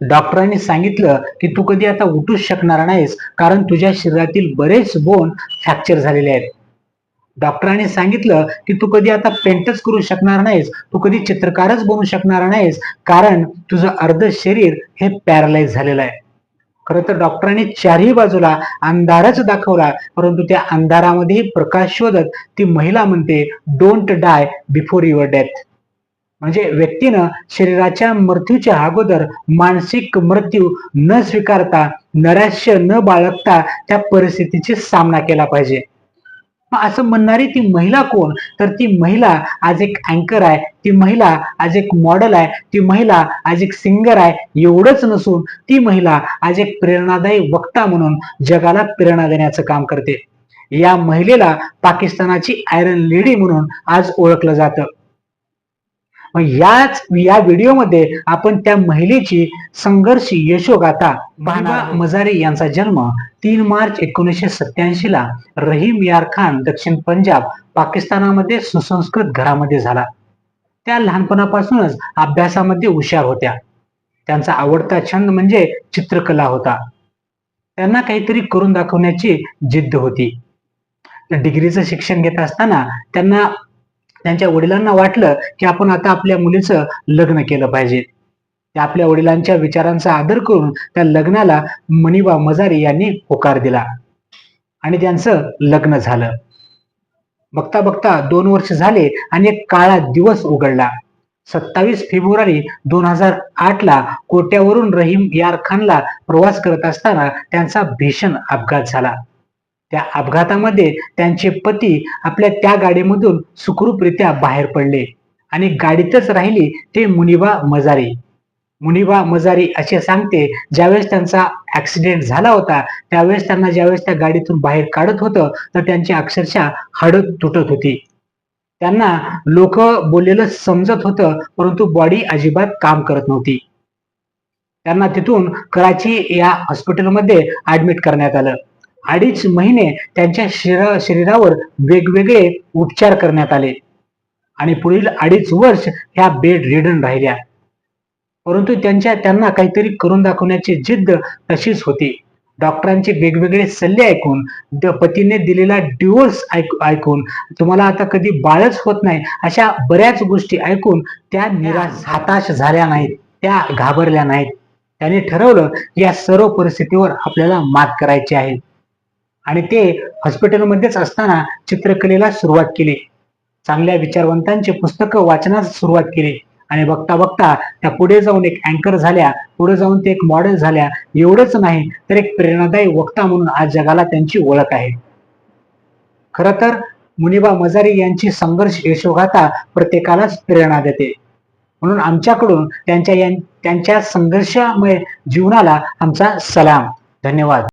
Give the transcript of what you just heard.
डॉक्टरांनी सांगितलं की तू कधी आता उठूच शकणार नाहीस कारण तुझ्या शरीरातील बरेच बोन फ्रॅक्चर झालेले आहेत. डॉक्टरांनी सांगितलं की तू कधी आता पेंटच करू शकणार नाहीस तू कधी चित्रकारच बनू शकणार नाहीस कारण तुझं अर्ध शरीर हे पॅरालाइज झालेलं आहे. खरं तर डॉक्टरांनी चारही बाजूला अंधारच दाखवला परंतु त्या अंधारामध्येही प्रकाश शोधत ती महिला म्हणते don't die before your death म्हणजे व्यक्तीनं शरीराच्या मृत्यूच्या अगोदर मानसिक मृत्यू न स्वीकारता नैराश्य न बाळगता त्या परिस्थितीची सामना केला पाहिजे. असं म्हणणारी ती महिला कोण? तर ती महिला आज एक अँकर आहे ती महिला आज एक मॉडेल आहे ती महिला आज एक सिंगर आहे एवढंच नसून ती महिला आज एक प्रेरणादायी वक्ता म्हणून जगाला प्रेरणा देण्याचं काम करते. या महिलेला पाकिस्तानाची आयरन लेडी म्हणून आज ओळखलं जातं. मग याच या व्हिडिओमध्ये आपण त्या महिलेची संघर्ष यशोगाथा बाबा मजारी यांचा जन्म तीन मार्च एकोणीसशे सत्याऐंशी ला रहीम यार खान दक्षिण पंजाब पाकिस्तानामध्ये सुसंस्कृत घरामध्ये झाला. त्या लहानपणापासूनच अभ्यासामध्ये हुशार होत्या. त्यांचा आवडता छंद म्हणजे चित्रकला होता. त्यांना काहीतरी करून दाखवण्याची जिद्द होती. डिग्रीचं शिक्षण घेत असताना त्यांना त्यांच्या वडिलांना वाटलं की आपण आता आपल्या मुलीचं लग्न केलं पाहिजे. त्या आपल्या वडिलांच्या विचारांचा आदर करून त्या लग्नाला मणिबा मजारी यांनी होकार दिला. आणि त्यांचं लग्न झालं. बघता बघता दोन वर्ष झाले आणि एक काळा दिवस उघडला. सत्तावीस फेब्रुवारी दोन हजार आठ ला कोट्यावरून रहीम यार खानला प्रवास करत असताना त्यांचा भीषण अपघात झाला. त्या अपघातामध्ये त्यांचे पती आपल्या त्या गाडीमधून सुखरूपरित्या बाहेर पडले. आणि गाडीतच राहिली ते मुनिबा मजारी. मुनिबा मजारी असे सांगते ज्यावेळेस त्यांचा ऍक्सिडेंट झाला होता त्यावेळेस त्यांना ज्यावेळेस त्या गाडीतून बाहेर काढत होतं तर त्यांची अक्षरशः हडत तुटत होती. त्यांना लोक बोललेलं समजत होतं परंतु बॉडी अजिबात काम करत नव्हती. त्यांना तिथून कराची या हॉस्पिटलमध्ये ऍडमिट करण्यात आलं. अडीच महिने त्यांच्या शरीरा शरीरावर वेगवेगळे उपचार करण्यात आले. आणि पुढील अडीच वर्ष ह्या बेड रिडन राहिल्या. परंतु त्यांच्या त्यांना काहीतरी करून दाखवण्याची जिद्द तशीच होती. डॉक्टरांचे वेगवेगळे सल्ले ऐकून द- पतीने दिलेला डिवोर्स ऐकून तुम्हाला आता कधी बाळच होत नाही अशा बऱ्याच गोष्टी ऐकून त्या निराश हताश झाल्या नाहीत त्या घाबरल्या नाहीत. त्यांनी ठरवलं या सर्व परिस्थितीवर आपल्याला मात करायची आहे. आणि ते हॉस्पिटलमध्येच असताना चित्रकलेला सुरुवात केली. चांगल्या विचारवंतांचे पुस्तकं वाचनास सुरुवात केली. आणि बघता बघता त्या पुढे जाऊन एक अँकर झाल्या पुढे जाऊन ते एक मॉडेल झाल्या. एवढंच नाही तर एक प्रेरणादायी वक्ता म्हणून आज जगाला त्यांची ओळख आहे. खर तर मुनिबा मजारी यांची संघर्ष यशोगाथा प्रत्येकालाच प्रेरणा देते. म्हणून आमच्याकडून त्यांच्या या- त्यांच्या संघर्षामय जीवनाला आमचा सलाम. धन्यवाद.